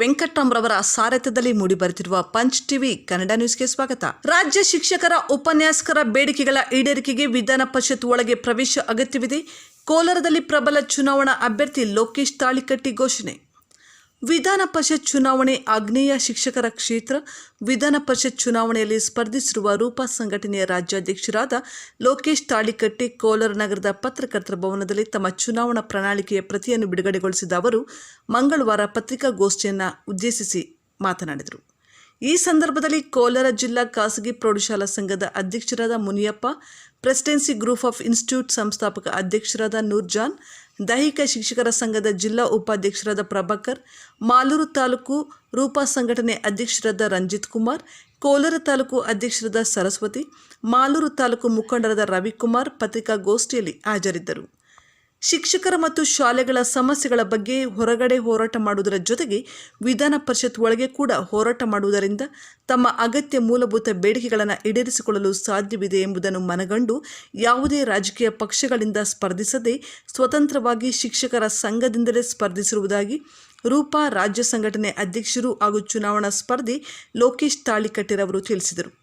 ವೆಂಕಟ್ರಾಮ್ರವರ ಸಾರಥ್ಯದಲ್ಲಿ ಮೂಡಿಬರುತ್ತಿರುವ punch TV Kannada ನ್ಯೂಸ್ಗೆ ಸ್ವಾಗತ. ರಾಜ್ಯ ಶಿಕ್ಷಕರ, ಉಪನ್ಯಾಸಕರ ಬೇಡಿಕೆಗಳ ಈಡೇರಿಕೆಗೆ ವಿಧಾನ ಪರಿಷತ್ ಒಳಗೆ ಪ್ರವೇಶ ಅಗತ್ಯವಿದೆ. ಕೋಲಾರದಲ್ಲಿ ಪ್ರಬಲ ಚುನಾವಣಾ ಅಭ್ಯರ್ಥಿ ಲೋಕೇಶ್ ತಾಳಿಕಟ್ಟಿ ಘೋಷಣೆ. ವಿಧಾನ ಪರಿಷತ್ ಚುನಾವಣೆ ಆಗ್ನೇಯ ಶಿಕ್ಷಕರ ಕ್ಷೇತ್ರ, ವಿಧಾನ ಪರಿಷತ್ ಚುನಾವಣೆಯಲ್ಲಿ ಸ್ಪರ್ಧಿಸಿರುವ ರೂಪಾ ಸಂಘಟನೆಯ ರಾಜ್ಯಾಧ್ಯಕ್ಷರಾದ ಲೋಕೇಶ್ ತಾಳಿಕಟ್ಟಿ ಕೋಲಾರ ನಗರದ ಪತ್ರಕರ್ತರ ಭವನದಲ್ಲಿ ತಮ್ಮ ಚುನಾವಣಾ ಪ್ರಣಾಳಿಕೆಯ ಪ್ರತಿಯನ್ನು ಬಿಡುಗಡೆಗೊಳಿಸಿದ ಅವರು, ಮಂಗಳವಾರ ಪತ್ರಿಕಾಗೋಷ್ಠಿಯನ್ನು ಉದ್ದೇಶಿಸಿ ಮಾತನಾಡಿದರು. ಈ ಸಂದರ್ಭದಲ್ಲಿ ಕೋಲಾರ ಜಿಲ್ಲಾ ಖಾಸಗಿ ಪ್ರೌಢಶಾಲಾ ಸಂಘದ ಅಧ್ಯಕ್ಷರಾದ Muniyappa, presidency group of institute ಸಂಸ್ಥಾಪಕ ಅಧ್ಯಕ್ಷರಾದ ನೂರ್ಜಾನ್, ದೈಹಿಕ ಶಿಕ್ಷಕರ ಸಂಘದ ಜಿಲ್ಲಾ ಉಪಾಧ್ಯಕ್ಷರಾದ ಪ್ರಭಾಕರ್, ಮಾಲೂರು ತಾಲೂಕು ರೂಪಾ ಸಂಘಟನೆ ಅಧ್ಯಕ್ಷರಾದ ರಂಜಿತ್ ಕುಮಾರ್, ಕೋಲಾರ ತಾಲೂಕು ಅಧ್ಯಕ್ಷರಾದ ಸರಸ್ವತಿ, ಮಾಲೂರು ತಾಲೂಕು ಮುಖಂಡರಾದ ರವಿಕುಮಾರ್ ಪತ್ರಿಕಾಗೋಷ್ಠಿಯಲ್ಲಿ ಹಾಜರಿದ್ದರು. ಶಿಕ್ಷಕರ ಮತ್ತು ಶಾಲೆಗಳ ಸಮಸ್ಯೆಗಳ ಬಗ್ಗೆ ಹೊರಗಡೆ ಹೋರಾಟ ಮಾಡುವುದರ ಜೊತೆಗೆ ವಿಧಾನ ಪರಿಷತ್ ಒಳಗೆ ಕೂಡ ಹೋರಾಟ ಮಾಡುವುದರಿಂದ ತಮ್ಮ ಅಗತ್ಯ ಮೂಲಭೂತ ಬೇಡಿಕೆಗಳನ್ನು ಈಡೇರಿಸಿಕೊಳ್ಳಲು ಸಾಧ್ಯವಿದೆ ಎಂಬುದನ್ನು ಮನಗಂಡು ಯಾವುದೇ ರಾಜಕೀಯ ಪಕ್ಷಗಳಿಂದ ಸ್ಪರ್ಧಿಸದೆ ಸ್ವತಂತ್ರವಾಗಿ ಶಿಕ್ಷಕರ ಸಂಘದಿಂದಲೇ ಸ್ಪರ್ಧಿಸಿರುವುದಾಗಿ ರೂಪಾ ರಾಜ್ಯ ಸಂಘಟನೆ ಅಧ್ಯಕ್ಷರು ಹಾಗೂ ಚುನಾವಣಾ ಸ್ಪರ್ಧಿ ಲೋಕೇಶ್ ತಾಳಿಕಟ್ಟಿರವರು ತಿಳಿಸಿದರು.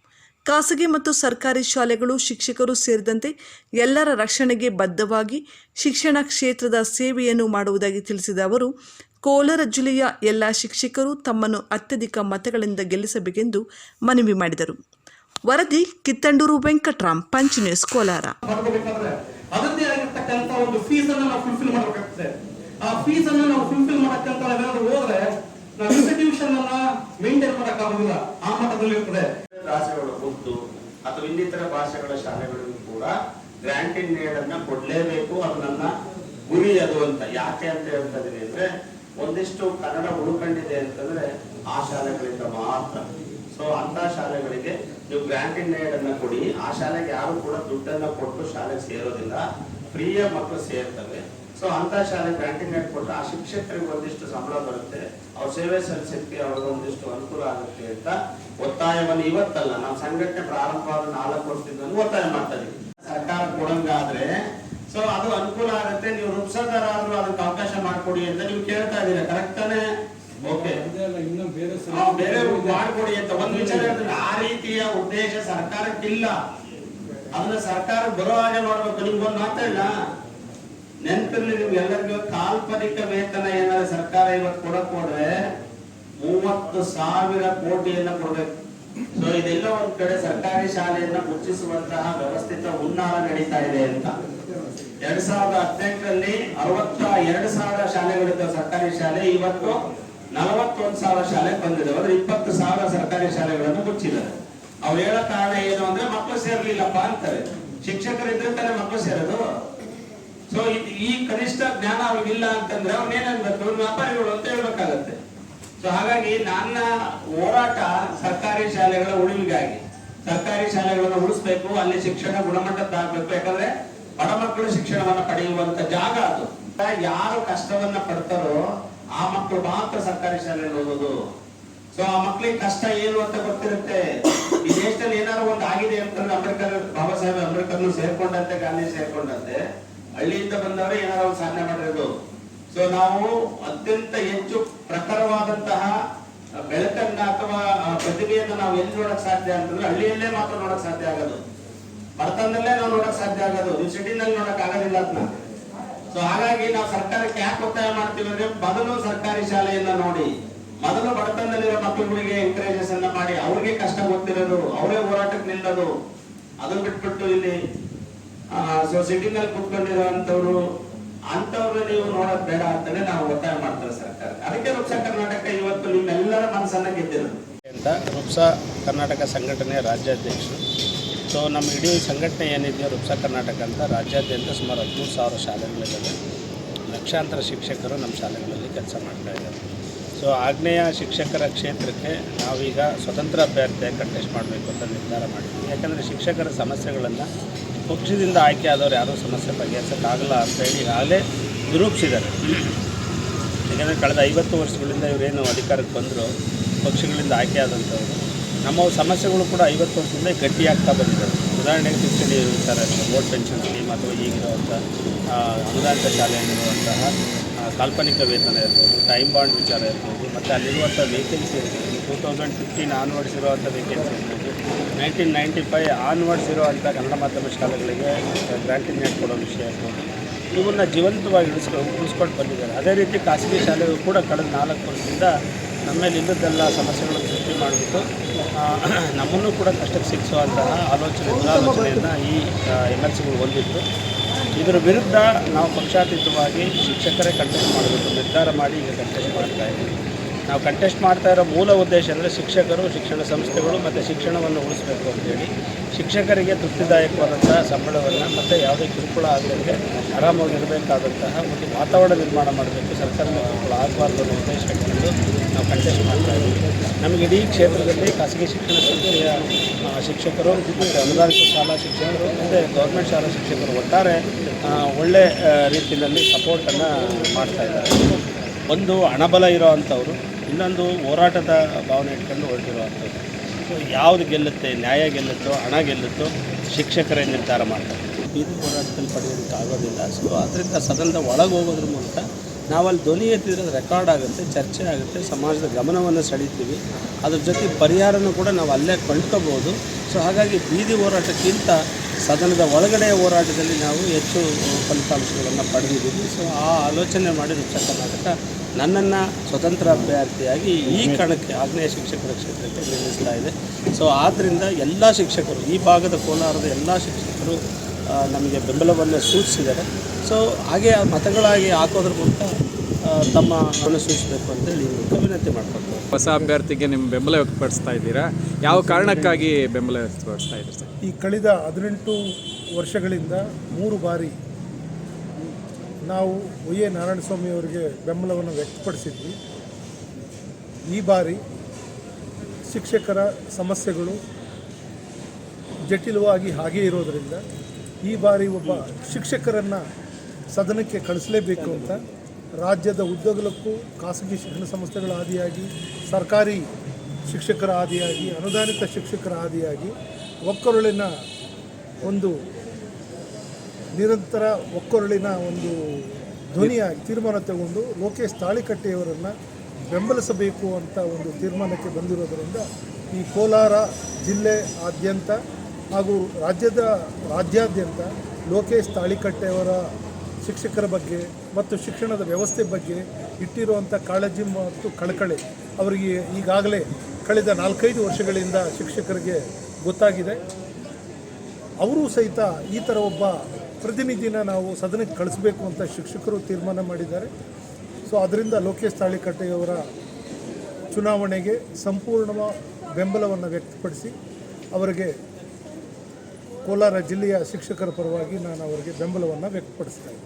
ಖಾಸಗಿ ಮತ್ತು ಸರ್ಕಾರಿ ಶಾಲೆಗಳು ಶಿಕ್ಷಕರು ಸೇರಿದಂತೆ ಎಲ್ಲರ ರಕ್ಷಣೆಗೆ ಬದ್ಧವಾಗಿ ಶಿಕ್ಷಣ ಕ್ಷೇತ್ರದ ಸೇವೆಯನ್ನು ಮಾಡುವುದಾಗಿ ತಿಳಿಸಿದ ಅವರು, ಕೋಲಾರ ಜಿಲ್ಲೆಯ ಎಲ್ಲ ಶಿಕ್ಷಕರು ತಮ್ಮನ್ನು ಅತ್ಯಧಿಕ ಮತಗಳಿಂದ ಗೆಲ್ಲಿಸಬೇಕೆಂದು ಮನವಿ ಮಾಡಿದರು. ವರದಿ, ಕಿತ್ತಂಡೂರು ವೆಂಕಟರಾಮ್, ಪಂಚ್ ನ್ಯೂಸ್, ಕೋಲಾರ. ಆ ಭಾಷೆಗಳು ಉರ್ದು ಅಥವಾ ಇನ್ನಿತರ ಭಾಷೆಗಳ ಶಾಲೆಗಳಿಗೂ ಕೂಡ ಗ್ರಾಂಟಿನ್ ಏಡ್ ಅನ್ನ ಕೊಡ್ಲೇಬೇಕು. ಅದು ನನ್ನ ಗುರಿ ಅದು ಅಂತ. ಯಾಕೆ ಅಂತ ಹೇಳ್ತಾ ಇದೀನಿ ಅಂದ್ರೆ ಒಂದಿಷ್ಟು ಕನ್ನಡ ಉಳ್ಕೊಂಡಿದೆ ಅಂತಂದ್ರೆ ಆ ಶಾಲೆಗಳಿಂದ ಮಾತ್ರ. ಸೊ ಅಂತ ಶಾಲೆಗಳಿಗೆ ನೀವು ಗ್ರಾಂಟಿನ್ ಏಡ್ ಅನ್ನ ಕೊಡಿ. ಆ ಶಾಲೆಗೆ ಯಾರು ಕೂಡ ದುಡ್ಡನ್ನ ಕೊಟ್ಟು ಶಾಲೆಗೆ ಸೇರೋದಿಲ್ಲ. ಫ್ರೀಯ ಮಕ್ಕಳು ಸೇರ್ತವೆ. ಸೊ ಅಂತ ಶಾಲೆ ಏಡ್ ಕೊಟ್ಟು ಆ ಶಿಕ್ಷಕರಿಗೆ ಒಂದಿಷ್ಟು ಸಂಬಳ ಬರುತ್ತೆ. ಅವ್ರ ಸೇವೆ ಸಲ್ಲಿಸಕ್ಕೆ ಅವ್ರಿಗೆ ಒಂದಿಷ್ಟು ಅನುಕೂಲ ಆಗುತ್ತೆ ಅಂತ ಒತ್ತಾಯವನ್ನು ಇವತ್ತಲ್ಲ ನಮ್ಮ ಸಂಘಟನೆ ಪ್ರಾರಂಭವಾದ ನಾಲ್ಕು ವರ್ಷದಿಂದ ಒತ್ತಾಯ ಮಾಡ್ತಾ ಇದೀವಿ. ಸರ್ಕಾರ ಕೊಡಂಗಾದ್ರೆ ಸೊ ಅದು ಅನುಕೂಲ ಆಗುತ್ತೆ ನೀವು ರೂಪಿಸೋದಾರಾದ್ರೂ ಅದಕ್ಕೆ ಅವಕಾಶ ಮಾಡಿಕೊಡಿ ಅಂತ ನೀವು ಕೇಳ್ತಾ ಇದೀರ ಕರೆಕ್ಟ್ ಓಕೆ ಬೇರೆ ಮಾಡಿಕೊಡಿ ಅಂತ ಒಂದು ವಿಚಾರ ಆ ರೀತಿಯ ಉದ್ದೇಶ ಸರ್ಕಾರಕ್ಕಿಲ್ಲ. ಅದನ್ನ ಸರ್ಕಾರ ಬರೋ ಹಾಗೆ ನೋಡ್ಬೇಕು. ನಿಮ್ಗೊಂದು ಮಾತಾಡಿಲ್ಲ ನೆನಪಿರ್ಲಿ ನಿಮ್ಗೆಲ್ಲರಿಗೂ ಕಾಲ್ಪನಿಕ ವೇತನ ಏನಾದ್ರು ಸರ್ಕಾರ ಇವತ್ತು ಕೊಡಕ್ ಹೋದ್ರೆ ಮೂವತ್ತು ಸಾವಿರ ಕೋಟಿಯನ್ನ ಕೊಡ್ಬೇಕು. ಸೊ ಇದೆಲ್ಲ ಒಂದ್ ಕಡೆ ಸರ್ಕಾರಿ ಶಾಲೆಯನ್ನ ಮುಚ್ಚಿಸುವಂತಹ ವ್ಯವಸ್ಥಿತ ಹುನ್ನಾರ ನಡೀತಾ ಇದೆ ಅಂತ. ಎರಡ್ ಸಾವಿರದ ಹದಿನೆಂಟರಲ್ಲಿ ಅರವತ್ತ ಎರಡು ಸಾವಿರ ಶಾಲೆಗಳಿದ್ದ ಸರ್ಕಾರಿ ಶಾಲೆ, ಇವತ್ತು ನಲವತ್ತೊಂದು ಸಾವಿರ ಶಾಲೆ ಬಂದಿದೆ ಅಂದ್ರೆ ಇಪ್ಪತ್ತು ಸಾವಿರ ಸರ್ಕಾರಿ ಶಾಲೆಗಳನ್ನು ಮುಚ್ಚಿದ್ದಾರೆ. ಅವ್ರು ಹೇಳೋ ಕಾರಣ ಏನು ಅಂದ್ರೆ ಮಕ್ಕಳು ಸೇರ್ಲಿಲ್ಲಪ್ಪ ಅಂತಾರೆ. ಶಿಕ್ಷಕರಿದ್ರೆ ತಾನೇ ಮಕ್ಕಳು ಸೇರೋದು. ಸೊ ಈ ಕನಿಷ್ಠ ಜ್ಞಾನ ಅವ್ರಿಗಿಲ್ಲ ಅಂತಂದ್ರೆ ಅವ್ನೇನ್ ಅನ್ಬೇಕು? ವ್ಯಾಪಾರಿಗಳು ಅಂತ ಸೊ ಹಾಗಾಗಿ ನನ್ನ ಹೋರಾಟ ಸರ್ಕಾರಿ ಶಾಲೆಗಳ ಉಳಿವಿಗಾಗಿ, ಸರ್ಕಾರಿ ಶಾಲೆಗಳನ್ನು ಉಳಿಸ್ಬೇಕು, ಅಲ್ಲಿ ಶಿಕ್ಷಣ ಗುಣಮಟ್ಟದ್ದಾಗಬೇಕು, ಯಾಕಂದ್ರೆ ಬಡ ಮಕ್ಕಳು ಶಿಕ್ಷಣವನ್ನು ಪಡೆಯುವಂತ ಜಾಗ ಅದು. ಯಾರು ಕಷ್ಟವನ್ನ ಪಡ್ತಾರೋ ಆ ಮಕ್ಕಳು ಮಾತ್ರ ಸರ್ಕಾರಿ ಶಾಲೆಯಲ್ಲಿ ಓದೋದು. ಸೊ ಆ ಮಕ್ಕಳಿಗೆ ಕಷ್ಟ ಏನು ಅಂತ ಗೊತ್ತಿರುತ್ತೆ. ಈ ದೇಶದಲ್ಲಿ ಏನಾದ್ರು ಒಂದು ಆಗಿದೆ ಅಂತಂದ್ರೆ ಅಂಬೇಡ್ಕರ್, ಬಾಬಾ ಸಾಹೇಬ್ ಅಂಬೇಡ್ಕರ್ ಸೇರ್ಕೊಂಡಂತೆ, ಗಾಂಧಿ ಸೇರ್ಕೊಂಡಂತೆ. ಹಳ್ಳಿಯಿಂದ ಬಂದವರು ಏನಾದ್ರು ಒಂದು ಸಾಧನೆ ಮಾಡಿರೋದು. ಸೊ ನಾವು ಅತ್ಯಂತ ಹೆಚ್ಚು ಪ್ರಖರವಾದಂತಹ ಬೆಳಕನ್ನ ಅಥವಾ ಪ್ರತಿಭೆಯನ್ನ ನಾವು ಎಲ್ಲಿ ನೋಡಕ್ ಸಾಧ್ಯ ಅಂತಂದ್ರೆ ಹಳ್ಳಿಯಲ್ಲೇ ಮಾತ್ರ ನೋಡಕ್ ಸಾಧ್ಯ ಆಗೋದು. ಬಡತನದಲ್ಲೇ ನಾವು ನೋಡಕ್ ಸಾಧ್ಯ ಆಗೋದು. ನೀವು ಸಿಟಿನಲ್ಲಿ ನೋಡಕ್ ಆಗೋದಿಲ್ಲ ಅದನ್ನ. ಸೊ ಹಾಗಾಗಿ ನಾವು ಸರ್ಕಾರಕ್ಕೆ ಯಾಕೆ ಒತ್ತಾಯ ಮಾಡ್ತೀವಿ ಅಂದ್ರೆ ಮೊದಲು ಸರ್ಕಾರಿ ಶಾಲೆಯನ್ನ ನೋಡಿ. ಮೊದಲು ಬಡತನದಲ್ಲಿರೋ ಮಕ್ಕಳುಗಳಿಗೆ ಎಂಕರೇಜಸ್ ಅನ್ನ ಮಾಡಿ. ಅವ್ರಿಗೆ ಕಷ್ಟ ಗೊತ್ತಿರೋದು. ಅವರೇ ಹೋರಾಟಕ್ಕೆ ನಿಲ್ಲೋದು. ಅದನ್ನ ಬಿಟ್ಬಿಟ್ಟು ಇಲ್ಲಿ ಸೊ ಸಿಟಿನಲ್ಲಿ ಕುತ್ಕೊಂಡಿರುವಂತವ್ರು ಅಂತವ್ರನ್ನ ನೀವು ನೋಡೋದ್ ಬೇಡ ಅಂತಾನೆ ನಾವು ಒತ್ತಾಯ ಮಾಡ್ತೇವೆ ಸರ್ಕಾರ ಅದಕ್ಕೆ ವೃಕ್ಷ ಕರ್ನಾಟಕ ಇವತ್ತು ನಿಮ್ಮೆಲ್ಲರ ಮನಸ್ಸನ್ನ ಗೆದ್ದಿರೋದು. ಅಂತ ರೂಪ್ಸ ಕರ್ನಾಟಕ ಸಂಘಟನೆಯ ರಾಜ್ಯಾಧ್ಯಕ್ಷರು. ಸೊ ನಮ್ಮ ಇಡೀ ಸಂಘಟನೆ ಏನಿದೆಯೋ ರೂಪ್ಸಾ ಕರ್ನಾಟಕ ಅಂತ ರಾಜ್ಯಾದ್ಯಂತ ಸುಮಾರು ಹದಿಮೂರು ಸಾವಿರ ಶಾಲೆಗಳಿದ್ದಾವೆ. ಲಕ್ಷಾಂತರ ಶಿಕ್ಷಕರು ನಮ್ಮ ಶಾಲೆಗಳಲ್ಲಿ ಕೆಲಸ ಮಾಡ್ತಾ ಇದ್ದಾರೆ. ಸೊ ಆಗ್ನೇಯ ಶಿಕ್ಷಕರ ಕ್ಷೇತ್ರಕ್ಕೆ ನಾವೀಗ ಸ್ವತಂತ್ರ ಅಭ್ಯರ್ಥಿಯಾಗಿ ಕಂಟೆಸ್ಟ್ ಮಾಡಬೇಕು ಅಂತ ನಿರ್ಧಾರ ಮಾಡಿದ್ದೀವಿ ಯಾಕಂದರೆ ಶಿಕ್ಷಕರ ಸಮಸ್ಯೆಗಳನ್ನು ಪಕ್ಷದಿಂದ ಆಯ್ಕೆ ಆದವ್ರು ಯಾರೂ ಸಮಸ್ಯೆ ಬಗೆಹರಿಸೋಕ್ಕಾಗಲ್ಲ ಅಂತ ಹೇಳಿ ಆಗಲೇ ನಿರೂಪಿಸಿದ್ದಾರೆ. ಯಾಕಂದರೆ ಕಳೆದ ಐವತ್ತು ವರ್ಷಗಳಿಂದ ಇವರೇನು ಅಧಿಕಾರಕ್ಕೆ ಬಂದರು, ಪಕ್ಷಗಳಿಂದ ಆಯ್ಕೆ ಆದಂಥವ್ರು. ನಮ್ಮ ಸಮಸ್ಯೆಗಳು ಕೂಡ ಐವತ್ತು ವರ್ಷದಿಂದ ಗಟ್ಟಿಯಾಗ್ತಾ ಬಂದಿದ್ದಾರೆ ಉದಾಹರಣೆಗೆ ವಿಚಾರ ವೋಟ್ ಪೆನ್ಷನ್ ಸ್ಕೀಮ್ ಅಥವಾ ಈಗಿರುವಂಥ ಅನುದಾನಿತ ಶಾಲೆಯಲ್ಲಿರುವಂತಹ ಕಾಲ್ಪನಿಕ ವೇತನ ಇರ್ಬೋದು ಟೈಮ್ ಬಾಂಡ್ ವಿಚಾರ ಇರ್ಬೋದು, ಮತ್ತು ಅಲ್ಲಿರುವಂಥ ವೇಕೆನ್ಸಿ ಇರ್ಬೋದು. ಟೂ ತೌಸಂಡ್ ಫಿಫ್ಟೀನ್ ಆನ್ವರ್ಡ್ಸ್ ಇರುವಂಥ vacancy nineteen ninety five onwards ಇರುವಂಥ ಕನ್ನಡ ಮಾಧ್ಯಮ ಶಾಲೆಗಳಿಗೆ ಬ್ಯಾಂಕಿಂಗ್ ನೆಟ್ ಕೊಡೋ ವಿಷಯ ಇರ್ಬೋದು ಇವನ್ನ ಜೀವಂತವಾಗಿ ಉಳಿಸ್ಕೊಂಡು ಉಳಿಸ್ಕೊಂಡು ಬಂದಿದ್ದಾರೆ. ಅದೇ ರೀತಿ ಖಾಸಗಿ ಶಾಲೆಗಳು ಕೂಡ ಕಳೆದ ನಾಲ್ಕು ವರ್ಷದಿಂದ ನಮ್ಮಲ್ಲಿ ಇಲ್ಲದೆಲ್ಲ ಸಮಸ್ಯೆಗಳನ್ನು ಸೃಷ್ಟಿ ಮಾಡಿಬಿಟ್ಟು ನಮ್ಮನ್ನು ಕೂಡ ಕಷ್ಟಕ್ಕೆ ಸಿಗಿಸುವಂತಹ ಆಲೋಚನೆ, ದುರಾಲೋಚನೆಯನ್ನು ಈ ಎಂ ಎಲ್ ಸಿಗಳು ಹೊಂದಿತ್ತು. ಇದರ ವಿರುದ್ಧ ನಾವು ಪಕ್ಷಾತೀತವಾಗಿ ಶಿಕ್ಷಕರೇ ಕಂಟೆಸ್ಟ್ ಮಾಡಬೇಕು, ನಿರ್ಧಾರ ಮಾಡಿ ಈಗ ಕಂಟೆಸ್ಟ್ ಮಾಡ್ತಾ ಇದ್ದೀವಿ. ನಾವು ಕಂಟೆಸ್ಟ್ ಮಾಡ್ತಾ ಇರೋ ಮೂಲ ಉದ್ದೇಶ ಅಂದರೆ ಶಿಕ್ಷಕರು, ಶಿಕ್ಷಣ ಸಂಸ್ಥೆಗಳು ಮತ್ತು ಶಿಕ್ಷಣವನ್ನು ಉಳಿಸಬೇಕು ಅಂತೇಳಿ ಶಿಕ್ಷಕರಿಗೆ ತೃಪ್ತಿದಾಯಕವಾದಂಥ ಸಂಬಳವನ್ನು ಮತ್ತು ಯಾವುದೇ ಕಿರುಕುಳ ಆಗದಂತೆ ಆರಾಮವಾಗಿರಬೇಕಾದಂತಹ ಒಂದು ವಾತಾವರಣ ನಿರ್ಮಾಣ ಮಾಡಬೇಕು, ಸರ್ಕಾರದ ಕಿರುಕುಳ ಆಗಬಾರ್ದು ಅನ್ನೋ ಉದ್ದೇಶ ನಾವು ಕಂಟೆಸ್ಟ್ ಮಾಡ್ತಾ ಇದ್ದೀವಿ. ನಮಗೆ ಇಡೀ ಕ್ಷೇತ್ರದಲ್ಲಿ ಖಾಸಗಿ ಶಿಕ್ಷಣ ಸಂಸ್ಥೆಯ ಶಿಕ್ಷಕರು ಅನುದಾನಿತ ಶಾಲಾ ಶಿಕ್ಷಕರು ಮತ್ತು ಗೌರ್ಮೆಂಟ್ ಶಾಲಾ ಶಿಕ್ಷಕರು ಒಟ್ಟಾರೆ ಒಳ್ಳೆ ರೀತಿಯಲ್ಲಿ ಸಪೋರ್ಟನ್ನು ಮಾಡ್ತಾ ಇದ್ದಾರೆ. ಒಂದು ಹಣಬಲ ಇರೋ ಅಂಥವ್ರು ಇನ್ನೊಂದು ಹೋರಾಟದ ಭಾವನೆ ಇಟ್ಕೊಂಡು ಹೊರಟಿರುವಂಥದ್ದು. ಸೊ ಯಾವುದು ಗೆಲ್ಲುತ್ತೆ, ನ್ಯಾಯ ಗೆಲ್ಲುತ್ತೋ, ಹಣ ಗೆಲ್ಲುತ್ತೋ, ಶಿಕ್ಷಕರೇ ನಿರ್ಧಾರ ಮಾಡ್ತಾರೆ. ಬೀದಿ ಹೋರಾಟದಲ್ಲಿ ಪಡೆಯೋದಕ್ಕೆ ಆಗೋದಿಲ್ಲ. ಸೊ ಆದ್ದರಿಂದ ಸದನದ ಒಳಗೆ ಹೋಗೋದ್ರ ಮೂಲಕ ನಾವಲ್ಲಿ ಧ್ವನಿ ಎತ್ತಿದ್ರೆ ರೆಕಾರ್ಡ್ ಆಗುತ್ತೆ, ಚರ್ಚೆ ಆಗುತ್ತೆ, ಸಮಾಜದ ಗಮನವನ್ನು ಸೆಳೀತೀವಿ. ಅದ್ರ ಜೊತೆ ಪರಿಹಾರನೂ ಕೂಡ ನಾವು ಅಲ್ಲೇ ಕಂಡ್ಕೋಬೋದು. ಸೊ ಹಾಗಾಗಿ ಬೀದಿ ಹೋರಾಟಕ್ಕಿಂತ ಸದನದ ಒಳಗಡೆ ಹೋರಾಟದಲ್ಲಿ ನಾವು ಹೆಚ್ಚು ಫಲಿತಾಂಶಗಳನ್ನು ಪಡೆದಿದ್ದೀವಿ. ಸೊ ಆ ಆಲೋಚನೆ ಮಾಡಿದ ಉತ್ತರ ಕರ್ನಾಟಕ ನನ್ನನ್ನು ಸ್ವತಂತ್ರ ಅಭ್ಯರ್ಥಿಯಾಗಿ ಈ ಕಣಕ್ಕೆ ಆಗ್ನೇಯ ಶಿಕ್ಷಕರ ಕ್ಷೇತ್ರಕ್ಕೆ ನಿಲ್ಲಿಸ್ತಾ ಇದೆ. ಸೊ ಆದ್ದರಿಂದ ಎಲ್ಲ ಶಿಕ್ಷಕರು ಈ ಭಾಗದ ಕೋಲಾರದ ಎಲ್ಲ ಶಿಕ್ಷಕರು ನಮಗೆ ಬೆಂಬಲವನ್ನು ಸೂಚಿಸಿದ್ದಾರೆ. ಸೊ ಹಾಗೆ ಆ ಮತಗಳಾಗಿ ಹಾಕೋದ್ರ ಮೂಲಕ ತಮ್ಮ ಗಮನ ಸೂಚಿಸಬೇಕು ಅಂತೇಳಿ ವಿನಂತಿ ಮಾಡ್ಕೊಳ್ತಾರೆ ಹೊಸ ಅಭ್ಯರ್ಥಿಗೆ ನಿಮ್ಮ ಬೆಂಬಲ ವ್ಯಕ್ತಪಡಿಸ್ತಾ ಇದ್ದೀರಾ? ಯಾವ ಕಾರಣಕ್ಕಾಗಿ ಬೆಂಬಲ ವ್ಯಕ್ತಪಡಿಸ್ತಾ ಇದ್ದೀರಿ ಸರ್? ಈ ಕಳೆದ ಹದಿನೆಂಟು ವರ್ಷಗಳಿಂದ ಮೂರು ಬಾರಿ ನಾವು ಒ ಎ ನಾರಾಯಣಸ್ವಾಮಿ ಅವರಿಗೆ ಬೆಂಬಲವನ್ನು ವ್ಯಕ್ತಪಡಿಸಿದ್ವಿ. ಈ ಬಾರಿ ಶಿಕ್ಷಕರ ಸಮಸ್ಯೆಗಳು ಜಟಿಲವಾಗಿ ಹಾಗೇ ಇರೋದರಿಂದ ಈ ಬಾರಿ ಒಬ್ಬ ಶಿಕ್ಷಕರನ್ನು ಸದನಕ್ಕೆ ಕಳಿಸಲೇಬೇಕು ಅಂತ ರಾಜ್ಯದ ಉದ್ಯೋಗಲಕ್ಕೂ ಖಾಸಗಿ ಶಿಕ್ಷಣ ಸಂಸ್ಥೆಗಳ ಆದಿಯಾಗಿ, ಸರ್ಕಾರಿ ಶಿಕ್ಷಕರ ಆದಿಯಾಗಿ, ಅನುದಾನಿತ ಶಿಕ್ಷಕರ ಆದಿಯಾಗಿ ಒಕ್ಕರುಳಿನ ಒಂದು ನಿರಂತರ ಒಕ್ಕೊರಳಿನ ಒಂದು ಧ್ವನಿಯಾಗಿ ತೀರ್ಮಾನ ತಗೊಂಡು ಲೋಕೇಶ್ ತಾಳಿಕಟ್ಟೆಯವರನ್ನು ಬೆಂಬಲಿಸಬೇಕು ಅಂತ ಒಂದು ತೀರ್ಮಾನಕ್ಕೆ ಬಂದಿರೋದರಿಂದ ಈ ಕೋಲಾರ ಜಿಲ್ಲೆ ಆದ್ಯಂತ ಹಾಗೂ ರಾಜ್ಯದ ರಾಜ್ಯಾದ್ಯಂತ ಲೋಕೇಶ್ ತಾಳಿಕಟ್ಟೆಯವರ ಶಿಕ್ಷಕರ ಬಗ್ಗೆ ಮತ್ತು ಶಿಕ್ಷಣದ ವ್ಯವಸ್ಥೆ ಬಗ್ಗೆ ಇಟ್ಟಿರುವಂಥ ಕಾಳಜಿ ಮತ್ತು ಕಳಕಳಿ ಅವರಿಗೆ ಈಗಾಗಲೇ ಕಳೆದ ನಾಲ್ಕೈದು ವರ್ಷಗಳಿಂದ ಶಿಕ್ಷಕರಿಗೆ ಗೊತ್ತಾಗಿದೆ. ಅವರೂ ಸಹಿತ ಈ ಥರ ಒಬ್ಬ ಪ್ರತಿನಿಧಿನ ನಾವು ಸದನಕ್ಕೆ ಕಳಿಸ್ಬೇಕು ಅಂತ ಶಿಕ್ಷಕರು ತೀರ್ಮಾನ ಮಾಡಿದ್ದಾರೆ. ಸೊ ಅದರಿಂದ ಲೋಕೇಶ್ ತಾಳಿಕಟ್ಟೆಯವರ ಚುನಾವಣೆಗೆ ಸಂಪೂರ್ಣ ಬೆಂಬಲವನ್ನು ವ್ಯಕ್ತಪಡಿಸಿ ಅವರಿಗೆ ಕೋಲಾರ ಜಿಲ್ಲೆಯ ಶಿಕ್ಷಕರ ಪರವಾಗಿ ನಾನು ಅವರಿಗೆ ಬೆಂಬಲವನ್ನು ವ್ಯಕ್ತಪಡಿಸ್ತೇನೆ